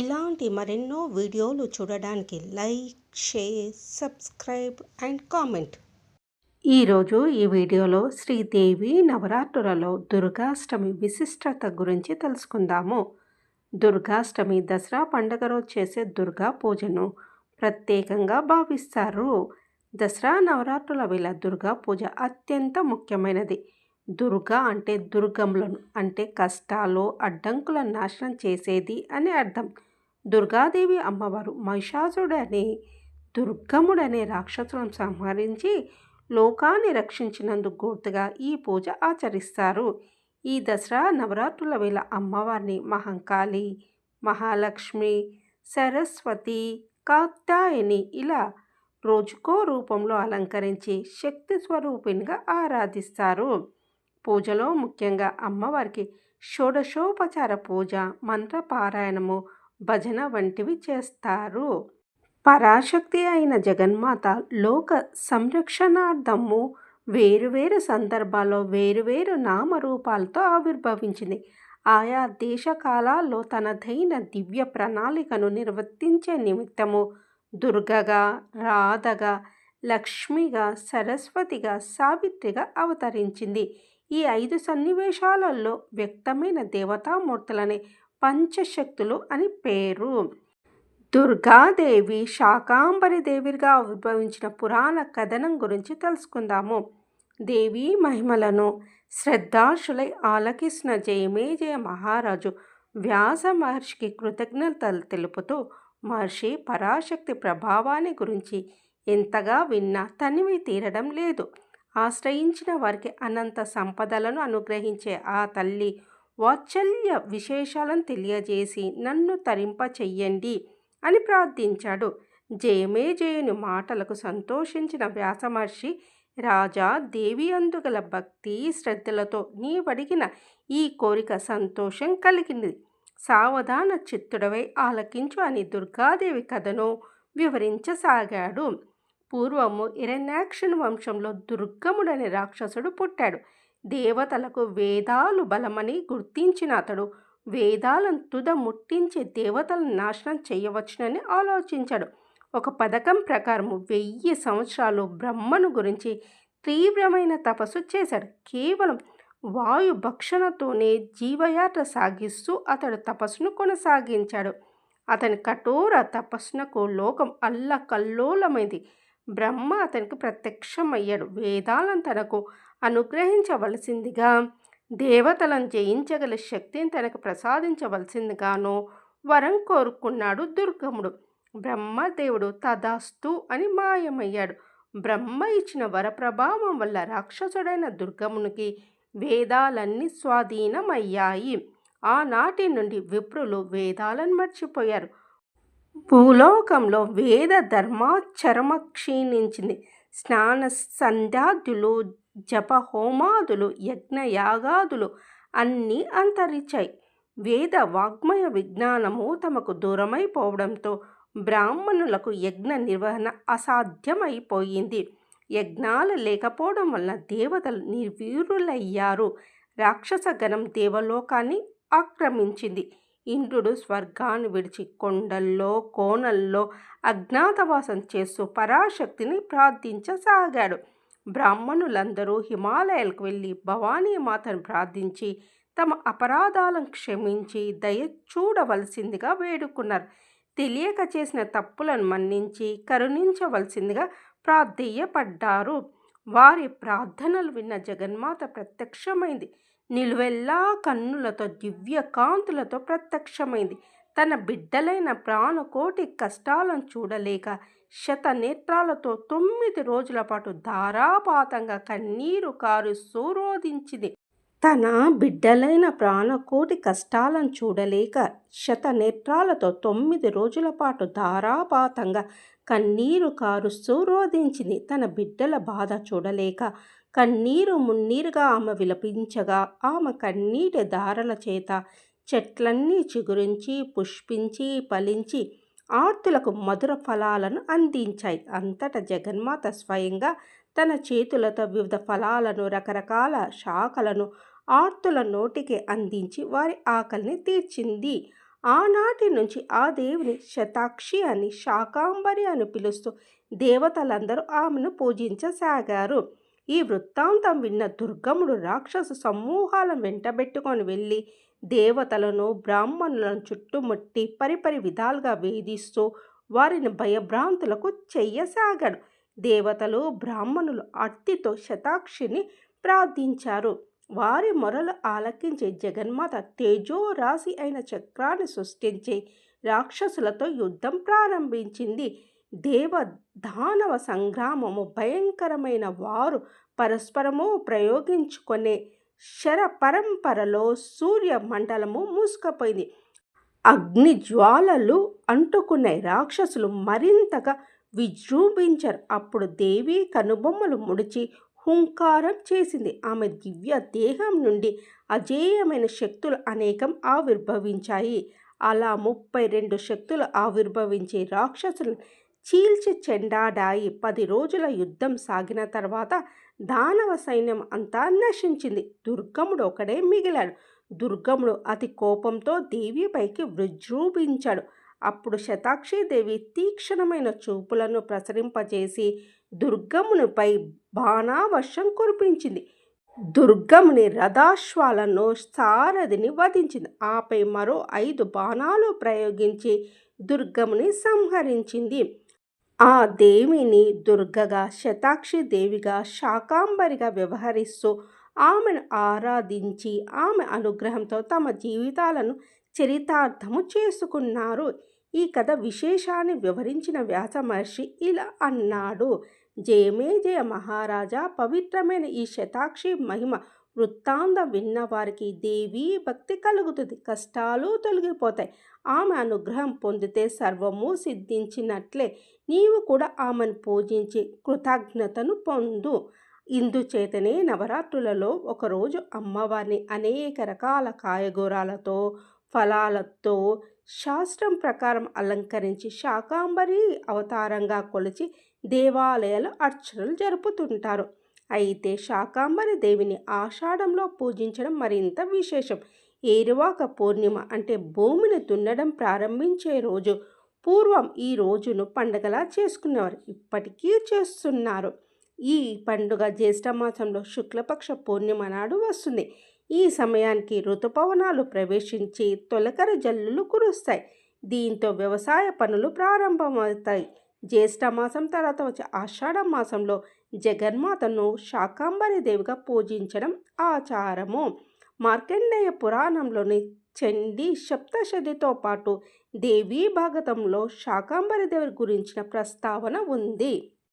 ఇలాంటి మరెన్నో వీడియోలు చూడడానికి like share subscribe and comment. ఈరోజు ఈ వీడియోలో శ్రీదేవి నవరాత్రులలో దుర్గాష్టమి విశిష్టత గురించి తెలుసుకుందాము. దుర్గాష్టమి దసరా పండుగ రోజు చేసే దుర్గా పూజను ప్రత్యేకంగా భావిస్తారు. దసరా నవరాత్రుల వేళ దుర్గా పూజ అత్యంత ముఖ్యమైనది. దుర్గా అంటే దుర్గములను అంటే కష్టాలు అడ్డంకులను నాశనం చేసేది అని అర్థం. దుర్గాదేవి అమ్మవారు మహిషాసుడనే దుర్గముడనే రాక్షసులను సంహరించి లోకాన్ని రక్షించినందుకు గుర్తుగా ఈ పూజ ఆచరిస్తారు. ఈ దసరా నవరాత్రుల వేళ అమ్మవారిని మహంకాళి మహాలక్ష్మి సరస్వతి కాత్యాయని ఇలా రోజుకో రూపంలో అలంకరించి శక్తి స్వరూపిణిగా ఆరాధిస్తారు. పూజలో ముఖ్యంగా అమ్మవారికి షోడశోపచార పూజ మంత్రపారాయణము భజన వంటివి చేస్తారు. పరాశక్తి అయిన జగన్మాత లోక సంరక్షణార్థము వేరువేరు సందర్భాల్లో వేరువేరు నామరూపాలతో ఆవిర్భవించింది. ఆయా దేశకాలాల్లో తనదైన దివ్య ప్రణాళికను నిర్వర్తించే నిమిత్తము దుర్గగా రాధగా లక్ష్మిగా సరస్వతిగా సావిత్రిగా అవతరించింది. ఈ ఐదు సన్నివేశాలలో వ్యక్తమైన దేవతామూర్తులనే పంచశక్తులు అని పేరు. దుర్గాదేవి శాకాంబరి దేవిగా ఉద్భవించిన పురాణ కథనం గురించి తెలుసుకుందాము. దేవీ మహిమలను శ్రద్ధాశులై ఆలకిస్తున్న జయమే జయ మహారాజు వ్యాస మహర్షికి కృతజ్ఞతలు తెలుపుతూ మహర్షి పరాశక్తి ప్రభావాన్ని గురించి ఎంతగా విన్నా తనివి తీరడం లేదు. ఆశ్రయించిన వారికి అనంత సంపదలను అనుగ్రహించే ఆ తల్లి వాత్సల్య విశేషాలను తెలియజేసి నన్ను తరింప చెయ్యండి అని ప్రార్థించాడు. జయమే జయని మాటలకు సంతోషించిన వ్యాసమహర్షి రాజా దేవి అందుగల భక్తి శ్రద్ధలతో నీవడిగిన ఈ కోరిక సంతోషం కలిగింది. సావధాన చిత్తుడవై ఆలకించు అని దుర్గాదేవి కథను వివరించసాగాడు. పూర్వము ఇరణ్యాక్షుని వంశంలో దుర్గముడనే రాక్షసుడు పుట్టాడు. దేవతలకు వేదాలు బలమని గుర్తించిన అతడు వేదాలను తుద ముట్టించే దేవతలను నాశనం చేయవచ్చునని ఆలోచించాడు. ఒక పథకం ప్రకారం వెయ్యి సంవత్సరాలు బ్రహ్మను గురించి తీవ్రమైన తపస్సు చేశాడు. కేవలం వాయు భక్షణతోనే జీవయాత్ర సాగిస్తూ అతడు తపస్సును కొనసాగించాడు. అతని కఠోర తపస్సునకు లోకం అల్లకల్లోలమైంది. బ్రహ్మ అతనికి ప్రత్యక్షమయ్యాడు. వేదాలను తనకు అనుగ్రహించవలసిందిగా దేవతలను జయించగల శక్తిని తనకు ప్రసాదించవలసిందిగాను వరం కోరుకున్నాడు దుర్గముడు. బ్రహ్మదేవుడు తదాస్తు అని మాయమయ్యాడు. బ్రహ్మ ఇచ్చిన వరప్రభావం వల్ల రాక్షసుడైన దుర్గమునికి వేదాలన్నీ స్వాధీనమయ్యాయి. ఆనాటి నుండి విప్రులు వేదాలను మర్చిపోయారు. భూలోకంలో వేద ధర్మాచరమ క్షీణించింది స్నాన సంధ్యాదులు జప హోమాదులు యజ్ఞయాగాదులు అన్నీ అంతరించాయి. వేద వాగ్మయ విజ్ఞానము తమకు దూరమైపోవడంతో బ్రాహ్మణులకు యజ్ఞ నిర్వహణ అసాధ్యమైపోయింది. యజ్ఞాలు లేకపోవడం వల్ల దేవతలు నిర్వీరులయ్యారు. రాక్షసగణం దేవలోకాన్ని ఆక్రమించింది. ఇంద్రుడు స్వర్గాన్ని విడిచి కొండల్లో కోనల్లో అజ్ఞాతవాసం చేస్తూ పరాశక్తిని ప్రార్థించసాగాడు. బ్రాహ్మణులందరూ హిమాలయాలకు వెళ్ళి భవానీ మాతను ప్రార్థించి తమ అపరాధాలను క్షమించి దయ చూడవలసిందిగా వేడుకున్నారు. తెలియక చేసిన తప్పులను మన్నించి కరుణించవలసిందిగా ప్రార్థీయపడ్డారు వారి ప్రార్థనలు విన్న జగన్మాత ప్రత్యక్షమైంది. నిలువెల్లా కన్నులతో దివ్య కాంతులతో ప్రత్యక్షమైంది. తన బిడ్డలైన ప్రాణకోటి కష్టాలను చూడలేక శత నేత్రాలతో తొమ్మిది రోజుల పాటు ధారాపాతంగా కన్నీరు కారు సూరోధించింది. తన బిడ్డలైన ప్రాణకోటి కష్టాలను చూడలేక శత నేత్రాలతో తొమ్మిది రోజుల పాటు ధారాపాతంగా కన్నీరు కారు సూరోధించింది. తన బిడ్డల బాధ చూడలేక కన్నీరు మున్నీరుగా ఆమె విలపించగా ఆమె కన్నీటి ధారల చేత చెట్లన్నీ చిగురించి పుష్పించి ఫలించి ఆర్తులకు మధుర ఫలాలను అందించాయి. అంతటా జగన్మాత స్వయంగా తన చేతులతో వివిధ ఫలాలను రకరకాల శాఖలను ఆర్తుల నోటికి అందించి వారి ఆకలిని తీర్చింది. ఆనాటి నుంచి ఆ దేవిని శతాక్షి అని శాకాంబరి అని పిలుస్తూ దేవతలందరూ ఆమెను పూజించసాగారు. ఈ వృత్తాంతం విన్న దుర్గముడు రాక్షస సమూహాలను వెంటబెట్టుకొని వెళ్ళి దేవతలను బ్రాహ్మణులను చుట్టుముట్టి పరిపరి విధాలుగా వేధిస్తూ వారిని భయభ్రాంతులకు చెయ్యసాగాడు దేవతలు బ్రాహ్మణులు అత్తితో శతాక్షిని ప్రార్థించారు. వారి మొరలు ఆలకించే జగన్మాత తేజో రాశి అయిన చక్రాన్ని సృష్టించి రాక్షసులతో యుద్ధం ప్రారంభించింది. దేవ దానవ సంగ్రామము భయంకరమైన వారు పరస్పరము ప్రయోగించుకునే శర పరంపరలో సూర్య మండలము మూసుకపోయింది. అగ్ని జ్వాలలు అంటుకునే రాక్షసులు మరింతగా విజృంభించారు. అప్పుడు దేవి కనుబొమ్మలు ముడిచి హుంకారం చేసింది. ఆమె దివ్య దేహం నుండి అజేయమైన శక్తులు అనేకం ఆవిర్భవించాయి. అలా ముప్పై రెండు శక్తులు ఆవిర్భవించే రాక్షసులు చీల్చి చెండాడాయి. పది రోజుల యుద్ధం సాగిన తర్వాత దానవ సైన్యం అంతా నశించింది. దుర్గముడు ఒకడే మిగిలాడు. దుర్గముడు అతి కోపంతో దేవిపైకి విజృంభించాడు. అప్పుడు శతాక్షిదేవి తీక్షణమైన చూపులను ప్రసరింపజేసి దుర్గమునిపై బాణావర్షం కురిపించింది. దుర్గముని రథాశ్వాలను సారథిని వధించింది. ఆపై మరో ఐదు బాణాలు ప్రయోగించి దుర్గముని సంహరించింది. ఆ దేవిని దుర్గగా శతాక్షి దేవిగా శాకాంబరిగా వ్యవహరిస్తూ ఆమెను ఆరాధించి ఆమె అనుగ్రహంతో తమ జీవితాలను చరితార్థము చేసుకున్నారు. ఈ కథ విశేషాన్ని వివరించిన వ్యాస మహర్షి ఇలా అన్నాడు. జయమే జయ మహారాజా పవిత్రమైన ఈ శతాక్షి మహిమ వృత్తాంతం విన్నవారికి దేవి భక్తి కలుగుతుంది. కష్టాలు తొలగిపోతాయి. ఆమె అనుగ్రహం పొందితే సర్వము సిద్ధించినట్లే. నీవు కూడా ఆమెను పూజించి కృతజ్ఞతను పొందు. ఇందుచేతనే నవరాత్రులలో ఒకరోజు అమ్మవారిని అనేక రకాల కాయగూరాలతో ఫలాలతో శాస్త్రం ప్రకారం అలంకరించి శాకాంబరి అవతారంగా కొలిచి దేవాలయాలు అర్చనలు జరుపుతుంటారు. అయితే శాకాంబరి దేవిని ఆషాఢంలో పూజించడం మరింత విశేషం. ఏరువాక పూర్ణిమ అంటే భూమిని దున్నడం ప్రారంభించే రోజు పూర్వం ఈ రోజును పండగలా చేసుకునేవారు. ఇప్పటికీ చేస్తున్నారు. ఈ పండుగ జ్యేష్ఠమాసంలో శుక్లపక్ష పూర్ణిమ నాడు వస్తుంది. ఈ సమయానికి ఋతుపవనాలు ప్రవేశించి తొలకర జల్లులు కురుస్తాయి. దీంతో వ్యవసాయ పనులు ప్రారంభమవుతాయి. జ్యేష్ఠమాసం తర్వాత వచ్చే ఆషాఢ మాసంలో జగన్మాతను శాకాంబరి దేవిగా పూజించడం ఆచారము. మార్కండేయ పురాణంలోని చండీ సప్తశతితో పాటు దేవీ భాగతంలో శాకాంబరి దేవి గురించిన ప్రస్తావన ఉంది.